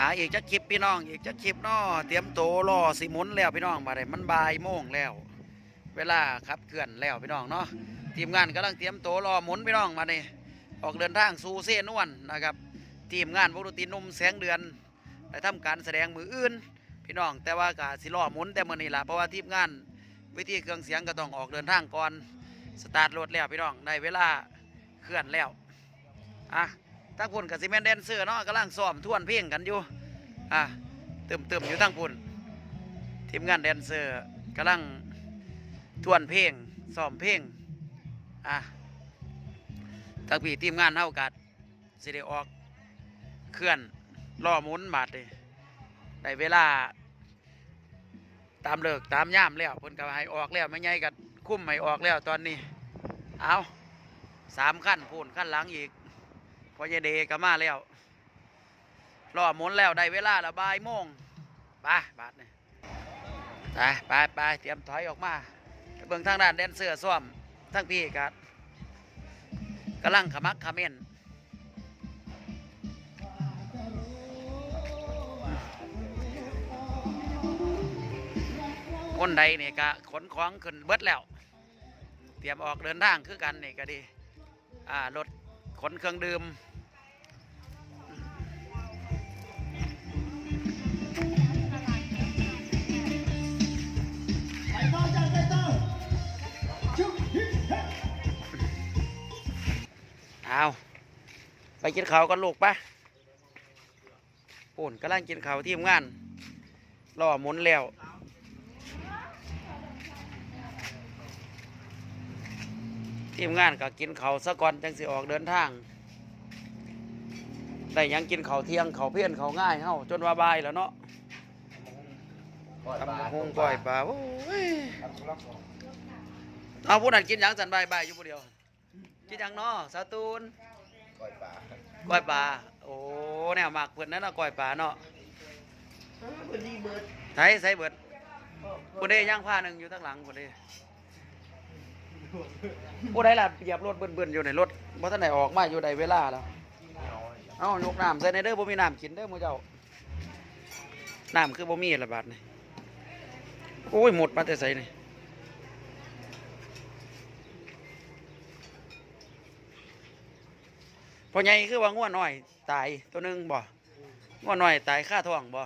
อ่าอีกจะคลิปพี่น้อง อีกจะคลิปนาะเตรียมโตรอสิมุนแล้วพี่น้องมาได้มันบ่ายโมงแล้ว เวลาขับเคลื่อนแล้วพี่น้องเนาะทีมงานกำลังเตรียมโตรอหมุนพี่น้องมาเนี่ออกเดินทางสู่เส้นวลนะครับ ทีมงานวงดนตรีหนุ่มแสงเดือนได้ทำการแสดงมืออื่น พี่น้องแต่ว่ากะสิรอหมุนแต่มื่อนี้ละเพราะว่าทีมงานวิธีเครื่องเสียงก็ต้องออกเดินทางก่อนสตาร์ทรถแล้วพี่น้องได้เวลาเคลื่อนแล้วอะ ทั้งพุ่นกับซีเมนแดนเซอร์เนาะกำลังซ้อมทวนเพลงกันอยู่อะเติมเติมอยู่ทั้งพุ่นทีมงานแดนเซอร์กำลังทวนเพลงซ้อมเพลงอะทั้งพี่ทีมงานเท่ากัดสิได้ออกเคลื่อนล่อหมุนบาดเลยได้เวลา ตามเลิกตามย่ามแล้วเพิ่นก็ให้ออกแล้วไม่ใหญ่ก็คุ้มให้ออกแล้วตอนนี้ เอาสามขั้นพูนขั้นหลังอีก พอยายเดก็มาแล้วรอหมุนแล้วได้เวลาละบ่ายโมงไปบาทนี่ไปไปไปเตรียมถอยออกมาเบิ่งทางด้านแดนเสือซ่อมทั้งพี่กัดกำลังขมักขม้นคนใดเนี่ยก็ขนของขึ้นเบิดแล้ว เตรียมออกเดินทางคือกันนี่ก็ดี อ่ารถขนเครื่องดื่ม เอาไปกินข้าวกันลูกปะปุ่นกำลังกินข้าวทีมงานรอหมุนแล้วทีมงานก็กินเขาวซะก่อนจังสิออกเดินทางได้หยังกินเขาวเที่ยงเขาวเพี้ยนเขาวง่ายเฮาจนว่าบายแล้วเนาะทำบักฮงก้อยปลาโอ้ยเอาผู้นั้นกินหยังสันบายบายอยู่ผู้เดียว กินหยังเนาะสาวตูนก้อยปลาก้อยปลาโอ้แนวมากเพื่อนนั่นเนาะก้อยปลาเนาะพอดีเบิดไทยใส่เบิดผู้ใดย่างผ้าหนึ่งอยู่ทั้งหลังผู้ใดผู้ใดล่ะเหยียบรถเบิ่นๆอยู่ในรถเพราะท่านไหนออกมาอยู่ใดเวลาแล้วเอ้ายกน้ำใส่ในเด้อบ่มีน้ำกินเด้อหมู่เจ้าน้ำคือบ่มีละบาดนี่โอ้ยหมดมาแต่ใส่นี่ พอใหญ่คือว่างัวน้อย ตายตัวหนึงบ่งัวน้อยตายค่าท้องบ่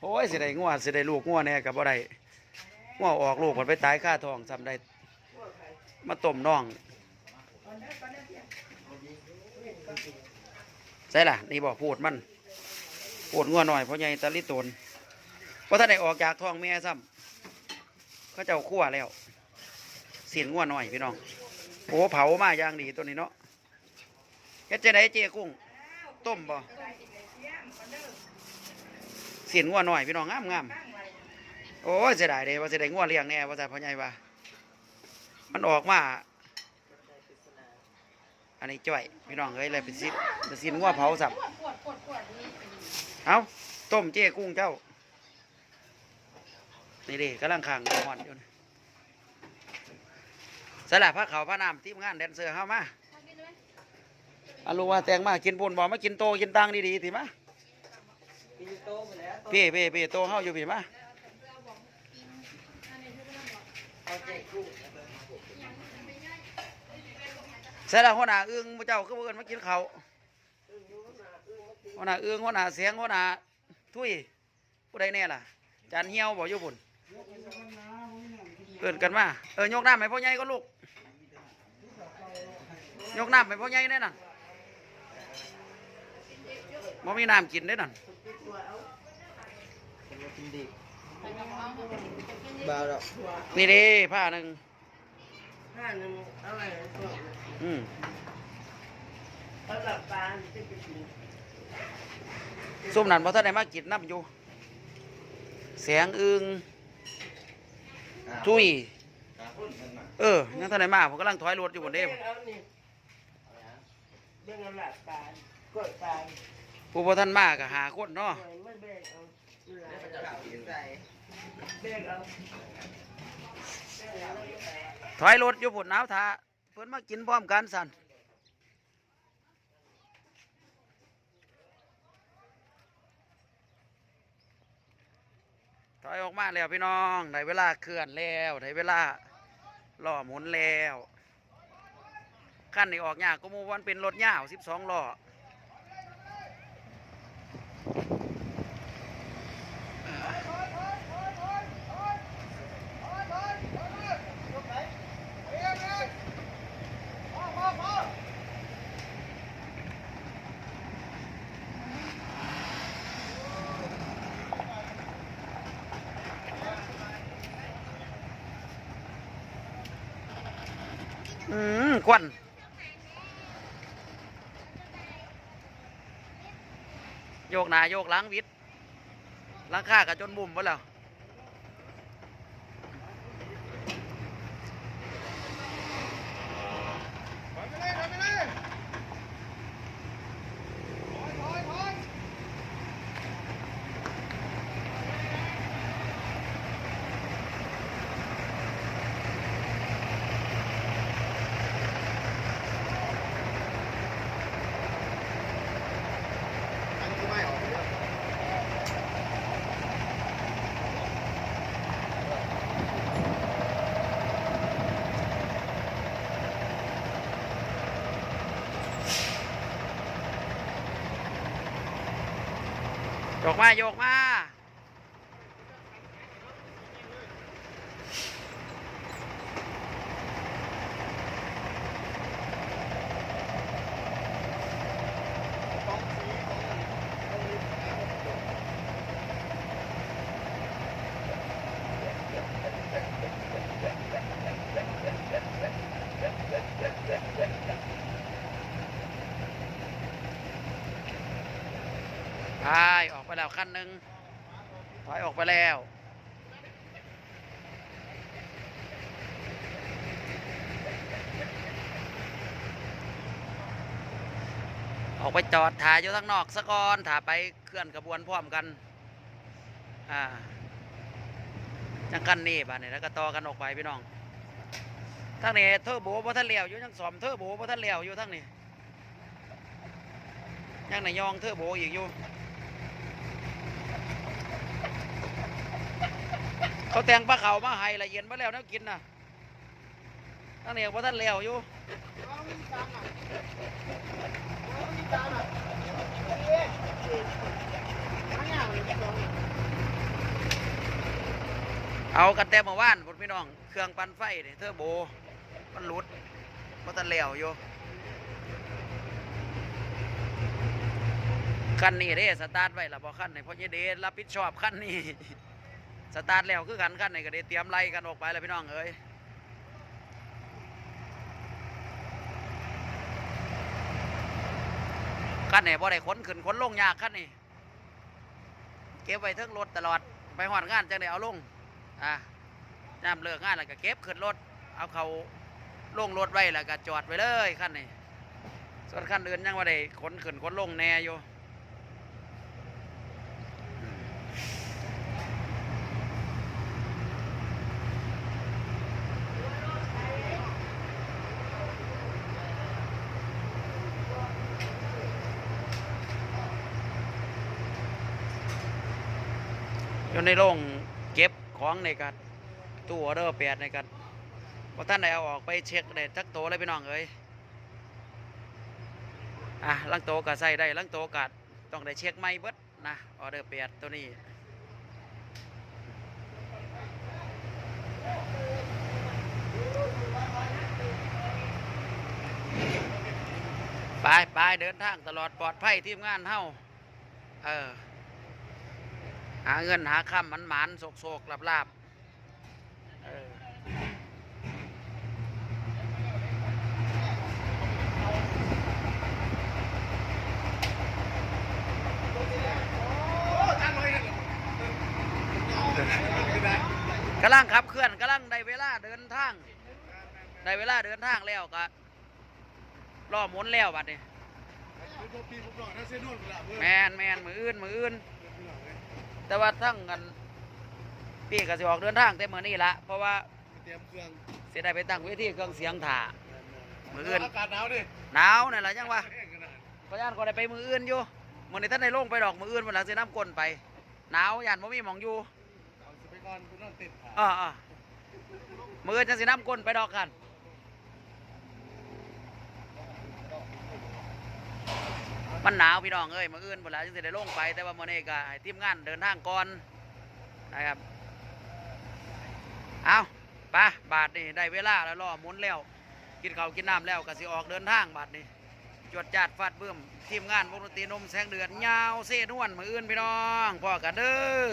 โอ้ยสิได้งัวสิได้ลูกงัวแน่ก็บ่ได้งัวออกลูกมันไปตายค่าท้องซ้ำได้มาต้มน้องใช่ล่ะ นี่บอกพูดมันพูดงัวหน่อยเพราะใหญ่ตะลิตนเพราะถ้าได้ออกจากท้องแม่ซ้ำเขาเจ้าคั่วแล้วเสียนงัวหน่อยพี่น้อง โอ้เผามาอย่างดีตัวนี้เนาะเฮ็ดจะได้เจ๊กุ้ง ต้มบ่เสียนงัวหน่อยพี่น้องงามงามโอ้ยเสดายเด้ว่าเสียดายงัวเลี้ยงแน่ว่าแต่พ่อใหญ่ว่ามันออกมา อันนี้จ่อยพี่น้องเอ้ยเลยเป็นซิเป็นซินงัวเผาสับเอาต้มเจ๊กุ้งเจ้านี่ดิกำลังขังหอนอยู่นี่ สลับผ้าขาวผ้าน้ำทีมงานแดนเซอร์เข้ามาอาลูว่าแตงมากินปุ่นบอกมากินโตกินตังดีๆทีมาพี่พี่พี่โตเข้าอยู่พี่มาใส่ละหัวหน้าอึ้งพระเจ้าก็เพื่อนมากินเขาหัวหน้าอึ้งหัวหน้าเสียงหัวหน้าทุยผู้ใดแน่ล่ะจานเหี่ยวบอกอยู่บุญเกินกันมา เออยกน้ำให้พ่อใหญ่ก็ลูก ยกน้ำให้พ่อใหญ่แน่น่ะบ่มีน้ำกินได้นั่นกินดิบบ้าแล้วนี่เด้ผ้าหนึ่งห้าหนึ่งเอาไว้ในตัวอืมเอากลับบ้านจะไปกินซุ่มนั่นพอท่านได้มากินน้ำอยู่เสียงอึงทุยเออยังท่านได้มาผมกำลังถอยรถอยู่บนเด้ เรื่องหลักการกดตายผู้พ่ท่านมากก็หาคนเนาะหน่วยมัเบรกเอาหลักใส่บรกเอาถอยรถอยู่ผุดน้ำทาเพิ่นมากินพร้อมกันสันถอยออกมาแล้วพี่น้องได้เวลาเคลื่อนแล้วได้เวลาล่อหมุนแล้ว ขั้นนี้ออกยากก็มูวันเป็นรถยาว12ล้ออืมควัน โยกหนาโยกหลังวิทย์ลังค่ากับจนบุ่มไปแล้ว ถอยไปเลยถอยไปเลยถอยถอยถอย อันนี้ไม่ออกไปเลย โย กมาโยกมา ไปออกไปแล้วคันหนึ่งถอยออกไปแล้วออกไปจอดถ่ายอยู่ทั้งนอกสะก่อนถ่าไปเคลื่อนกระบวนพร้อมกัน อ่า จังกันนี่บ้านนี่แล้วก็ต่อกันออกไปพี่น้องทั้งนี้เทอร์โบบ่ทันเลี้ยวอยู่ยังสอมเทอร์โบบ่ทันเลี้ยวอยู่ทั้งนี้ยังในยองเทอร์โบอีกอยู่ เขาแต่งปลาเขามาให้ละเอียดมาแล้วนะกินน่ะทั้งนี้บ่ทันเลี้ยวอยู่เอามีตังค์อะเอามีตังค์อะเอ๊ะไม่เอยไม่เอากันแต่เมื่อวานพุ่นพี่น้อง เครื่องปั่นไฟเนี่ยเทอร์โบ มันหลุดบ่ทันเลี้ยวอยู่คันนี้เด้สตาร์ทไว้ล้วบ่คันนี้เพราะยเดรับผิดชอบคันนี้ สตาร์ทแล้วคือกันคันนี้ก็ได้เตรียมไล่กันออกไปแล้วพี่น้องเอ้ยคันนี้บ่ได้ขนขึ้นขนลงยากคันนี้เก็บไว้เทิงรถตลอดไปหอดงานจังได้เอาลงอะยามเลิกงานแล้วก็เก็บขึ้นรถเอาเขาลงรถไว้แล้วก็จอดไว้เลยคันนี้ส่วนคันอื่นยังว่าได้ขนขึ้นขนลงแน่อยู่ อยู่ในโรงเก็บของในกันตู้ออเดอร์แปดในกันพอท่านได้เอาออกไปเช็คได้จักโตเลยพี่น้องเอ้ยอะลังโตก็ใส่ได้ลังโตก็ต้องได้เช็คไม่เบิดนะออเดอร์แปดตัวนี้ไปไปเดินทางตลอดปลอดภัยทีมงานเฮาเออ หาเงินหาค่ำมันหมานโศกโศกลาบลาบเออโอ้ตังค์เลยนะกำลังขับเคลื่อนกำลังได้เวลาเดินทางได้เวลาเดินทางแล้วก็ล่อหมุนแล้วบัดนี้แมนแมนมืออื่นมืออื่น แต่ว่าทั้งกันพี่ก็สิออกเดินทางแต่มื้อนี้ละเพราะว่าเตรียมเครื่องสิได้ไปตั้งเวทีเครื่องเสียงถ่า มืออื่น อากาศหนาวดิหนาวนี่นแหละยังว่าพยานก็ได้ไปมืออื่นอยู่มื้อนี้ท่านได้ลงไปดอกมืออื่นวันหลังสิน้ำก้นไปหนาวยันบ่มีหมองอยู่เอาเสก่อนกูนอนติดขา อ่าอ่ามือจะสิน้ำก้นไปดอกกัน มันหนาวพี่น้องเอ้ยมืออื่นเวลาจึงจะได้ลงไป แต่ว่ามื่อนี้ก็ทีมงานเดินทางก่อนนะครับเอาปะบาทนี่ได้เวลาแล้วล่อหมุนแล้ว กินข้าวกินน้ำแล้วก็สิออกเดินทางบาทนี่จวดจัดฟาดเบิ่มทีมงานวงดนตรีนมแสงเดือนยาวเส้นวนมืออื่นพี่น้องพ่อกันเด้อ